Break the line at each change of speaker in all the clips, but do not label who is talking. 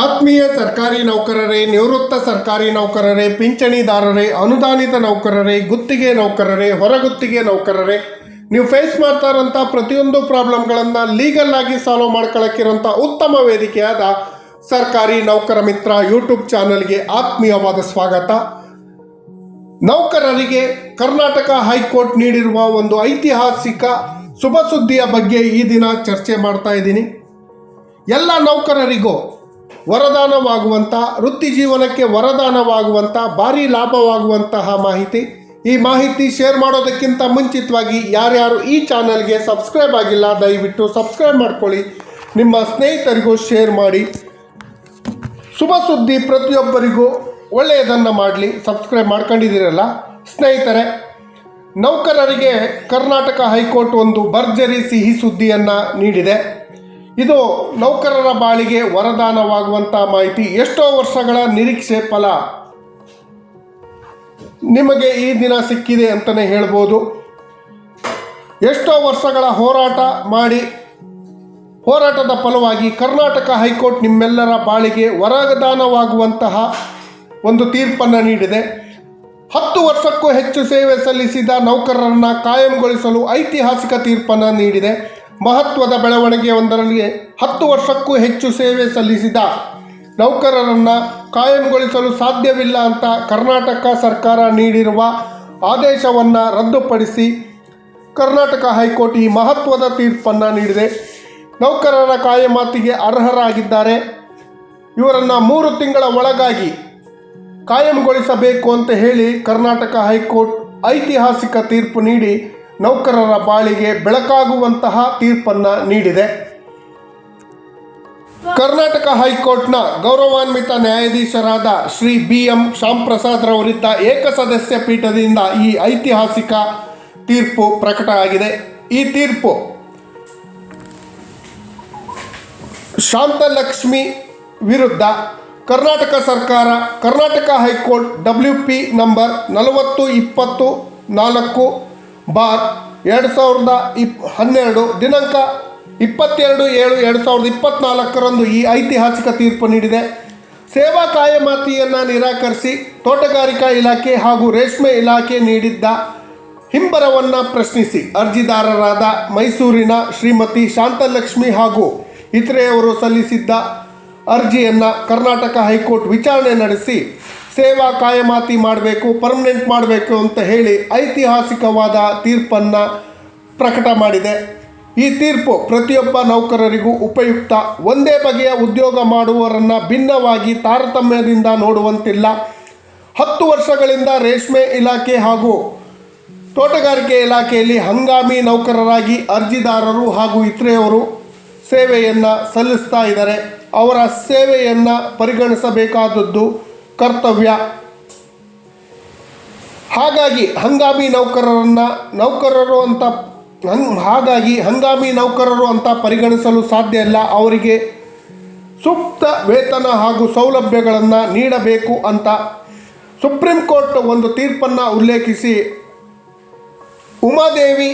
ಆತ್ಮೀಯ ಸರ್ಕಾರಿ ನೌಕರರೇ, ನಿವೃತ್ತ ಸರ್ಕಾರಿ ನೌಕರರೇ, ಪಿಂಚಣಿದಾರರೇ, ಅನುದಾನಿತ ನೌಕರರೇ, ಗುತ್ತಿಗೆ ನೌಕರರೇ ಹೊರಗುತ್ತಿಗೆ ನೌಕರರೇ, ನೀವು ಫೇಸ್ ಮಾಡ್ತಾ ಇರೋಂಥ ಪ್ರತಿಯೊಂದು ಪ್ರಾಬ್ಲಮ್ಗಳನ್ನು ಲೀಗಲ್ ಆಗಿ ಸಾಲ್ವ್ ಮಾಡ್ಕೊಳಕ್ಕಿರೋಂಥ ಉತ್ತಮ ವೇದಿಕೆಯಾದ ಸರ್ಕಾರಿ ನೌಕರ ಮಿತ್ರ ಯೂಟ್ಯೂಬ್ ಚಾನಲ್ಗೆ ಆತ್ಮೀಯವಾದ ಸ್ವಾಗತ. ನೌಕರರಿಗೆ ಕರ್ನಾಟಕ ಹೈಕೋರ್ಟ್ ನೀಡಿರುವ ಒಂದು ಐತಿಹಾಸಿಕ ಶುಭ ಸುದ್ದಿಯ ಬಗ್ಗೆ ಈ ದಿನ ಚರ್ಚೆ ಮಾಡ್ತಾ ಇದ್ದೀನಿ. ಎಲ್ಲ ನೌಕರರಿಗೂ ವರದಾನವಾಗುವಂಥ ವೃತ್ತಿ ಜೀವನಕ್ಕೆ ವರದಾನವಾಗುವಂಥ ಭಾರೀ ಲಾಭವಾಗುವಂತಹ ಮಾಹಿತಿ. ಈ ಮಾಹಿತಿ ಶೇರ್ ಮಾಡೋದಕ್ಕಿಂತ ಮುಂಚಿತವಾಗಿ ಯಾರ್ಯಾರು ಈ ಚಾನಲ್ಗೆ ಸಬ್ಸ್ಕ್ರೈಬ್ ಆಗಿಲ್ಲ, ದಯವಿಟ್ಟು ಸಬ್ಸ್ಕ್ರೈಬ್ ಮಾಡ್ಕೊಳ್ಳಿ. ನಿಮ್ಮ ಸ್ನೇಹಿತರಿಗೂ ಶೇರ್ ಮಾಡಿ. ಶುಭ ಸುದ್ದಿ ಪ್ರತಿಯೊಬ್ಬರಿಗೂ ಒಳ್ಳೆಯದನ್ನು ಮಾಡಲಿ. ಸಬ್ಸ್ಕ್ರೈಬ್ ಮಾಡ್ಕೊಂಡಿದ್ದೀರಲ್ಲ? ಸ್ನೇಹಿತರೆ, ನೌಕರರಿಗೆ ಕರ್ನಾಟಕ ಹೈಕೋರ್ಟ್ ಒಂದು ಭರ್ಜರಿ ಸಿಹಿ ಸುದ್ದಿಯನ್ನು ನೀಡಿದೆ. ಇದು ನೌಕರರ ಬಾಳಿಗೆ ವರದಾನವಾಗುವಂಥ ಮಾಹಿತಿ. ಎಷ್ಟೋ ವರ್ಷಗಳ ನಿರೀಕ್ಷೆ ಫಲ. ನಿಮಗೆ ಈ ದಿನ ಸಿಕ್ಕಿದೆ ಅಂತಲೇ ಹೇಳ್ಬೋದು. ಎಷ್ಟೋ ವರ್ಷಗಳ ಹೋರಾಟ ಮಾಡಿ, ಹೋರಾಟದ ಫಲವಾಗಿ ಕರ್ನಾಟಕ ಹೈಕೋರ್ಟ್ ನಿಮ್ಮೆಲ್ಲರ ಬಾಳಿಗೆ ವರದಾನವಾಗುವಂತಹ ಒಂದು ತೀರ್ಪನ್ನು ನೀಡಿದೆ. ಹತ್ತು ವರ್ಷಕ್ಕೂ ಹೆಚ್ಚು ಸೇವೆ ಸಲ್ಲಿಸಿದ ನೌಕರರನ್ನು ಕಾಯಂಗೊಳಿಸಲು ಐತಿಹಾಸಿಕ ತೀರ್ಪನ್ನು ನೀಡಿದೆ. ಮಹತ್ವದ ಬೆಳವಣಿಗೆಯೊಂದರಲ್ಲಿ ಹತ್ತು ವರ್ಷಕ್ಕೂ ಹೆಚ್ಚು ಸೇವೆ ಸಲ್ಲಿಸಿದ ನೌಕರರನ್ನು ಕಾಯಂಗೊಳಿಸಲು ಸಾಧ್ಯವಿಲ್ಲ ಅಂತ ಕರ್ನಾಟಕ ಸರ್ಕಾರ ನೀಡಿರುವ ಆದೇಶವನ್ನು ರದ್ದುಪಡಿಸಿ ಕರ್ನಾಟಕ ಹೈಕೋರ್ಟ್ ಈ ಮಹತ್ವದ ತೀರ್ಪನ್ನು ನೀಡಿದೆ. ನೌಕರರ ಕಾಯಮಾತಿಗೆ ಅರ್ಹರಾಗಿದ್ದಾರೆ. ಇವರನ್ನು ಮೂರು ತಿಂಗಳ ಒಳಗಾಗಿ ಕಾಯಂಗೊಳಿಸಬೇಕು ಅಂತ ಹೇಳಿ ಕರ್ನಾಟಕ ಹೈಕೋರ್ಟ್ ಐತಿಹಾಸಿಕ ತೀರ್ಪು ನೀಡಿ ನೌಕರರ ಬಾಳಿಗೆ ಬೆಳಕಾಗುವಂತಹ ತೀರ್ಪನ್ನು ನೀಡಿದೆ. ಕರ್ನಾಟಕ ಹೈಕೋರ್ಟ್ನ ಗೌರವಾನ್ವಿತ ನ್ಯಾಯಾಧೀಶರಾದ ಶ್ರೀ ಬಿ ಎಂ ಶ್ಯಾಮ್ ಪ್ರಸಾದ್ ರವರಿದ್ದ ಏಕಸದಸ್ಯ ಪೀಠದಿಂದ ಈ ಐತಿಹಾಸಿಕ ತೀರ್ಪು ಪ್ರಕಟ ಆಗಿದೆ. ಈ ತೀರ್ಪು ಶಾಂತಲಕ್ಷ್ಮಿ ವಿರುದ್ಧ ಕರ್ನಾಟಕ ಸರ್ಕಾರ, Karnataka high court W P number ನಲವತ್ತು, ಇಪ್ಪತ್ತು, ನಾಲ್ಕು ಬಾರ್ ಎರಡು ಸಾವಿರದ ಇಪ್ ಹನ್ನೆರಡು ದಿನಾಂಕ ಇಪ್ಪತ್ತೆರಡು ಏಳು ಎರಡು ಸಾವಿರದ ಇಪ್ಪತ್ತ್ನಾಲ್ಕರಂದು ಈ ಐತಿಹಾಸಿಕ ತೀರ್ಪು ನೀಡಿದೆ. ಸೇವಾ ಕಾಯಮಾತಿಯನ್ನು ನಿರಾಕರಿಸಿ ತೋಟಗಾರಿಕಾ ಇಲಾಖೆ ಹಾಗೂ ರೇಷ್ಮೆ ಇಲಾಖೆ ನೀಡಿದ್ದ ಹಿಂಬರವನ್ನು ಪ್ರಶ್ನಿಸಿ. ಅರ್ಜಿದಾರರಾದ ಮೈಸೂರಿನ ಶ್ರೀಮತಿ ಶಾಂತಲಕ್ಷ್ಮಿ ಹಾಗೂ ಇತರೆಯವರು ಸಲ್ಲಿಸಿದ್ದ ಅರ್ಜಿಯನ್ನು ಕರ್ನಾಟಕ ಹೈಕೋರ್ಟ್ ವಿಚಾರಣೆ ನಡೆಸಿ ಸೇವಾ ಕಾಯಮಾತಿ ಮಾಡಬೇಕು ಪರ್ಮನೆಂಟ್ ಮಾಡಬೇಕು ಅಂತ ಹೇಳಿ ಐತಿಹಾಸಿಕವಾದ ತೀರ್ಪನ್ನು ಪ್ರಕಟ ಮಾಡಿದೆ. ಈ ತೀರ್ಪು ಪ್ರತಿಯೊಬ್ಬ ನೌಕರರಿಗೂ ಉಪಯುಕ್ತ. ಒಂದೇ ಬಗೆಯ ಉದ್ಯೋಗ ಮಾಡುವವರನ್ನು ಭಿನ್ನವಾಗಿ ತಾರತಮ್ಯದಿಂದ ನೋಡುವಂತಿಲ್ಲ. ಹತ್ತು ವರ್ಷಗಳಿಂದ ರೇಷ್ಮೆ ಇಲಾಖೆ ಹಾಗೂ ತೋಟಗಾರಿಕೆ ಇಲಾಖೆಯಲ್ಲಿ ಹಂಗಾಮಿ ನೌಕರರಾಗಿ ಅರ್ಜಿದಾರರು ಹಾಗೂ ಇತರೆಯವರು ಸೇವೆಯನ್ನು ಸಲ್ಲಿಸ್ತಾ ಇದ್ದಾರೆ. ಅವರ ಸೇವೆಯನ್ನು ಪರಿಗಣಿಸಬೇಕಾದದ್ದು ಕರ್ತವ್ಯ. ಹಾಗಾಗಿ ಹಂಗಾಮಿ ನೌಕರರನ್ನು ನೌಕರರು ಅಂತ ಹಂಗ್ ಹಾಗಾಗಿ ಹಂಗಾಮಿ ನೌಕರರು ಅಂತ ಪರಿಗಣಿಸಲು ಸಾಧ್ಯ ಇಲ್ಲ. ಅವರಿಗೆ ಸೂಕ್ತ ವೇತನ ಹಾಗೂ ಸೌಲಭ್ಯಗಳನ್ನು ನೀಡಬೇಕು ಅಂತ ಸುಪ್ರೀಂ ಕೋರ್ಟ್ ಒಂದು ತೀರ್ಪನ್ನು ಉಲ್ಲೇಖಿಸಿ ಉಮಾದೇವಿ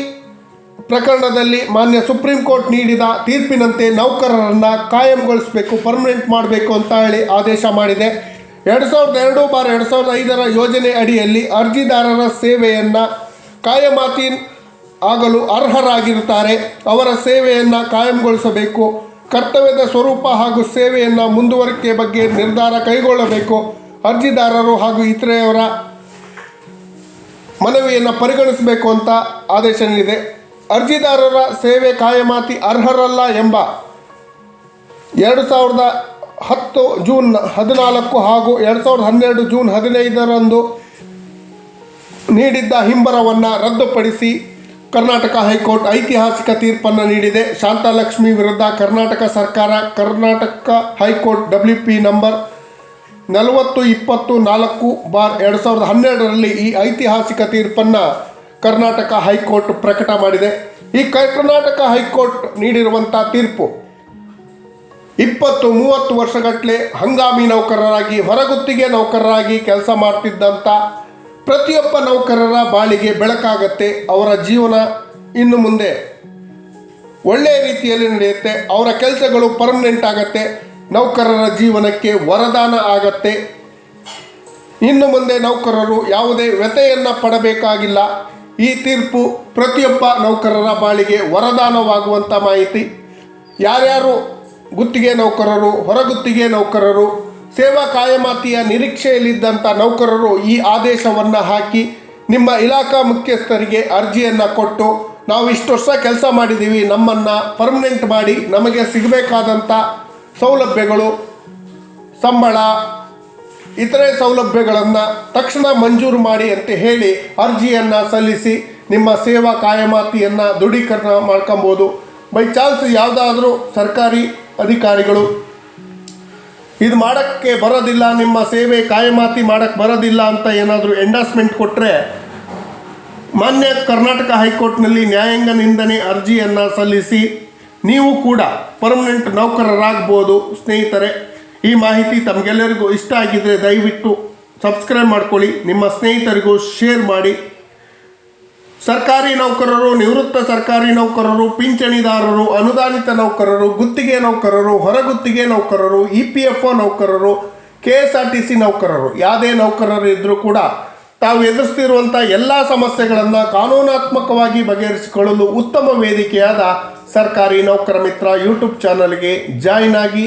ಪ್ರಕರಣದಲ್ಲಿ ಮಾನ್ಯ ಸುಪ್ರೀಂ ಕೋರ್ಟ್ ನೀಡಿದ ತೀರ್ಪಿನಂತೆ ನೌಕರರನ್ನು ಕಾಯಂಗೊಳಿಸಬೇಕು, ಪರ್ಮನೆಂಟ್ ಮಾಡಬೇಕು ಅಂತ ಹೇಳಿ ಆದೇಶ ಮಾಡಿದೆ. ಎರಡು ಸಾವಿರದ ಎರಡು ಬಾರ್ ಎರಡು ಸಾವಿರದ ಐದರ ಯೋಜನೆ ಅಡಿಯಲ್ಲಿ ಅರ್ಜಿದಾರರ ಸೇವೆಯನ್ನು ಕಾಯಮಾತಿ ಆಗಲು ಅರ್ಹರಾಗಿರುತ್ತಾರೆ. ಅವರ ಸೇವೆಯನ್ನು ಕಾಯಂಗೊಳಿಸಬೇಕು. ಕರ್ತವ್ಯದ ಸ್ವರೂಪ ಹಾಗೂ ಸೇವೆಯನ್ನು ಮುಂದುವರಿಕೆ ಬಗ್ಗೆ ನಿರ್ಧಾರ ಕೈಗೊಳ್ಳಬೇಕು. ಅರ್ಜಿದಾರರು ಹಾಗೂ ಇತರೆಯವರ ಮನವಿಯನ್ನು ಪರಿಗಣಿಸಬೇಕು ಅಂತ ಆದೇಶ ನೀಡಿದೆ. ಅರ್ಜಿದಾರರ ಸೇವೆ ಕಾಯಮಾತಿ ಅರ್ಹರಲ್ಲ ಎಂಬ ಎರಡು ಸಾವಿರದ ಹತ್ತು ಜೂನ್ ಹದಿನಾಲ್ಕು ಹಾಗೂ ಎರಡು ಸಾವಿರದ ಹನ್ನೆರಡು ಜೂನ್ ಹದಿನೈದರಂದು ನೀಡಿದ್ದ ಹಿಂಬರವನ್ನು ರದ್ದುಪಡಿಸಿ ಕರ್ನಾಟಕ ಹೈಕೋರ್ಟ್ ಐತಿಹಾಸಿಕ ತೀರ್ಪನ್ನು ನೀಡಿದೆ. ಶಾಂತಾಲಕ್ಷ್ಮಿ ವಿರುದ್ಧ ಕರ್ನಾಟಕ ಸರ್ಕಾರ, Karnataka high court W P number ನಲವತ್ತು ಇಪ್ಪತ್ತು ನಾಲ್ಕು ಬಾರ್ ಎರಡು ಸಾವಿರದ ಹನ್ನೆರಡರಲ್ಲಿ ಈ ಐತಿಹಾಸಿಕ ತೀರ್ಪನ್ನು ಕರ್ನಾಟಕ ಹೈಕೋರ್ಟ್ ಪ್ರಕಟ ಮಾಡಿದೆ. ಈ ಕರ್ನಾಟಕ ಹೈಕೋರ್ಟ್ ನೀಡಿರುವಂಥ ತೀರ್ಪು ಇಪ್ಪತ್ತು ಮೂವತ್ತು ವರ್ಷಗಟ್ಟಲೆ ಹಂಗಾಮಿ ನೌಕರರಾಗಿ, ಹೊರಗುತ್ತಿಗೆ ನೌಕರರಾಗಿ ಕೆಲಸ ಮಾಡ್ತಿದ್ದಂಥ ಪ್ರತಿಯೊಬ್ಬ ನೌಕರರ ಬಾಳಿಗೆ ಬೆಳಕಾಗತ್ತೆ ಅವರ ಜೀವನ ಇನ್ನು ಮುಂದೆ. ಒಳ್ಳೆಯ ರೀತಿಯಲ್ಲಿ ನಡೆಯುತ್ತೆ, ಅವರ ಕೆಲಸಗಳು ಪರ್ಮನೆಂಟ್ ಆಗತ್ತೆ, ನೌಕರರ ಜೀವನಕ್ಕೆ ವರದಾನ ಆಗತ್ತೆ. ಇನ್ನು ಮುಂದೆ ನೌಕರರು ಯಾವುದೇ ವ್ಯತೆಯನ್ನು ಪಡಬೇಕಾಗಿಲ್ಲ. ಈ ತೀರ್ಪು ಪ್ರತಿಯೊಬ್ಬ ನೌಕರರ ಬಾಳಿಗೆ ವರದಾನವಾಗುವಂಥ ಮಾಹಿತಿ. ಯಾರ್ಯಾರು ಗುತ್ತಿಗೆ ನೌಕರರು, ಹೊರಗುತ್ತಿಗೆ ನೌಕರರು, ಸೇವಾ ಕಾಯಮಾತಿಯ ನಿರೀಕ್ಷೆಯಲ್ಲಿದ್ದಂಥ ನೌಕರರು ಈ ಆದೇಶವನ್ನು ಹಾಕಿ ನಿಮ್ಮ ಇಲಾಖಾ ಮುಖ್ಯಸ್ಥರಿಗೆ ಅರ್ಜಿಯನ್ನು ಕೊಟ್ಟು ನಾವು ಇಷ್ಟು ವರ್ಷ ಕೆಲಸ ಮಾಡಿದ್ದೀವಿ ನಮ್ಮನ್ನು ಪರ್ಮನೆಂಟ್ ಮಾಡಿ ನಮಗೆ ಸಿಗಬೇಕಾದಂಥ ಸೌಲಭ್ಯಗಳು, ಸಂಬಳ, ಇತರೆ ಸೌಲಭ್ಯಗಳನ್ನು ತಕ್ಷಣ ಮಂಜೂರು ಮಾಡಿ ಅಂತ ಹೇಳಿ ಅರ್ಜಿಯನ್ನು ಸಲ್ಲಿಸಿ ನಿಮ್ಮ ಸೇವಾ ಕಾಯಮಾತಿಯನ್ನು ದೃಢೀಕರಣ ಮಾಡ್ಕೊಬೋದು. ಬೈ ಚಾನ್ಸ್ ಯಾವುದಾದ್ರೂ ಸರ್ಕಾರಿ ಅಧಿಕಾರಿಗಳು. ಇದು ಮಾಡೋಕ್ಕೆ ಬರೋದಿಲ್ಲ, ನಿಮ್ಮ ಸೇವೆ ಕಾಯಮಾತಿ ಮಾಡೋಕ್ಕೆ ಬರೋದಿಲ್ಲ ಅಂತ ಏನಾದರೂ ಎಂಡಾಸ್ಮೆಂಟ್ ಕೊಟ್ಟರೆ ಮಾನ್ಯ ಕರ್ನಾಟಕ ಹೈಕೋರ್ಟ್ನಲ್ಲಿ ನ್ಯಾಯಾಂಗ ನಿಂದನೆ ಅರ್ಜಿಯನ್ನು ಸಲ್ಲಿಸಿ ನೀವು ಕೂಡ ಪರ್ಮನೆಂಟ್ ನೌಕರರಾಗ್ಬೋದು. ಸ್ನೇಹಿತರೆ, ಈ ಮಾಹಿತಿ ತಮಗೆಲ್ಲರಿಗೂ ಇಷ್ಟ ಆಗಿದ್ದರೆ ದಯವಿಟ್ಟು ಸಬ್ಸ್ಕ್ರೈಬ್ ಮಾಡ್ಕೊಳ್ಳಿ, ನಿಮ್ಮ ಸ್ನೇಹಿತರಿಗೂ ಶೇರ್ ಮಾಡಿ. ಸರ್ಕಾರಿ ನೌಕರರು, ನಿವೃತ್ತ ಸರ್ಕಾರಿ ನೌಕರರು, ಪಿಂಚಣಿದಾರರು, ಅನುದಾನಿತ ನೌಕರರು, ಗುತ್ತಿಗೆ ನೌಕರರು ಹೊರಗುತ್ತಿಗೆ ನೌಕರರು, ಇ ಪಿ ಎಫ್ ಒ ನೌಕರರು, K S R T C ನೌಕರರು, ಯಾವುದೇ ನೌಕರರು ಇದ್ದರೂ ಕೂಡ ತಾವು ಎದುರಿಸ್ತಿರುವಂಥ ಎಲ್ಲ ಸಮಸ್ಯೆಗಳನ್ನು ಕಾನೂನಾತ್ಮಕವಾಗಿ ಬಗೆಹರಿಸಿಕೊಳ್ಳಲು ಉತ್ತಮ ವೇದಿಕೆಯಾದ ಸರ್ಕಾರಿ ನೌಕರ ಮಿತ್ರ ಯೂಟ್ಯೂಬ್ ಚಾನಲ್ಗೆ ಜಾಯಿನ್ ಆಗಿ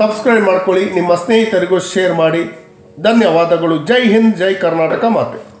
ಸಬ್ಸ್ಕ್ರೈಬ್ ಮಾಡ್ಕೊಳ್ಳಿ. ನಿಮ್ಮ ಸ್ನೇಹಿತರಿಗೂ ಶೇರ್ ಮಾಡಿ. ಧನ್ಯವಾದಗಳು. ಜೈ ಹಿಂದ್, ಜೈ ಕರ್ನಾಟಕ ಮಾತೆ.